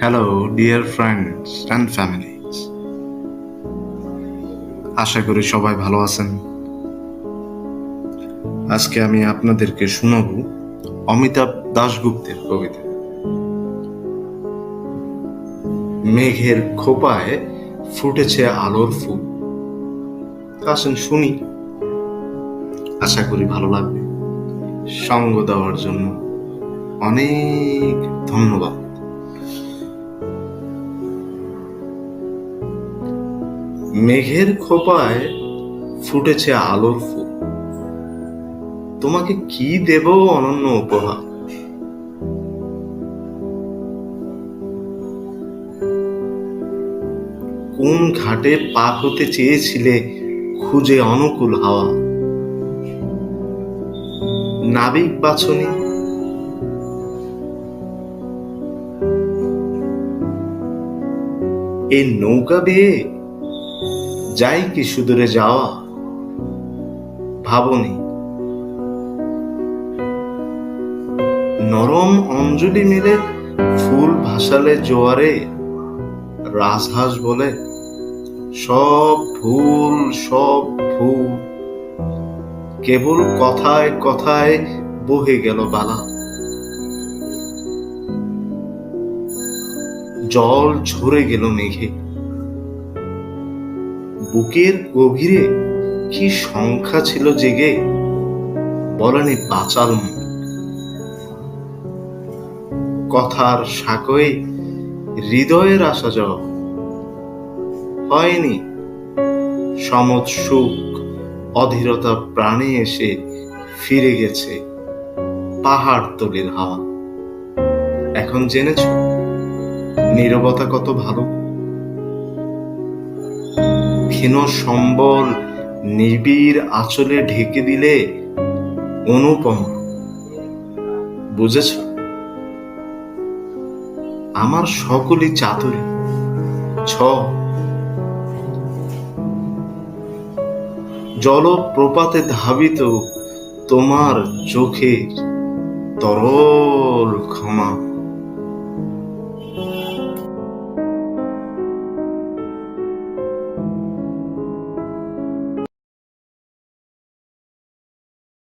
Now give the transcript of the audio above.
Hello dear friends and families আশা করি সবাই ভালো আছেন। আজকে আমি আপনাদেরকে শোনাব অমিতাভ দাশগুপ্তের কবিতা। মেঘের খোপায় ফুটেছে আলোর ফুল। আসেন শুনি। আশা করি ভালো লাগবে। সঙ্গ দেওয়ার জন্য অনেক ধন্যবাদ। মেঘের খোপায় ফুটেছে আলোর ফুল। তোমাকে কি দেব অনন্য উপহার? কোন ঘাটে পার হতে চেয়েছিলে খুঁজে অনুকূল হাওয়া? নাবিক বাছনি। এই নৌকা বেয়ে যাই কি সুদূরে যাওয়া, ভাবনি। নরম অঞ্জলি মেলে ফুল ভাসালে জোয়ারে, রাজহাঁস বলে, সব ভুল সব ভুল। কেবল কথায় কথায় বহে গেল বালা। জল ঝরে গেল মেঘে। বুকের গভীরে কি সংখ্যা ছিল জেগে? বলেনি বাচাল কথার সাকয়ে হৃদয়ের আসা যাওয়া হয়নি সমত সুখ, অধীরতা প্রাণে এসে ফিরে গেছে পাহাড় তলির হাওয়া। এখন জেনেছ, নীরবতা কত ভালো। ক্ষীণ সম্বল নিবিড় আঁচলে ঢেকে দিলে অনুপম। বুঝেছ? আমার সকলই চাতুরি। ছ। জলপ্রপাতে ধাবিত তোমার চোখে তরল ক্ষমা।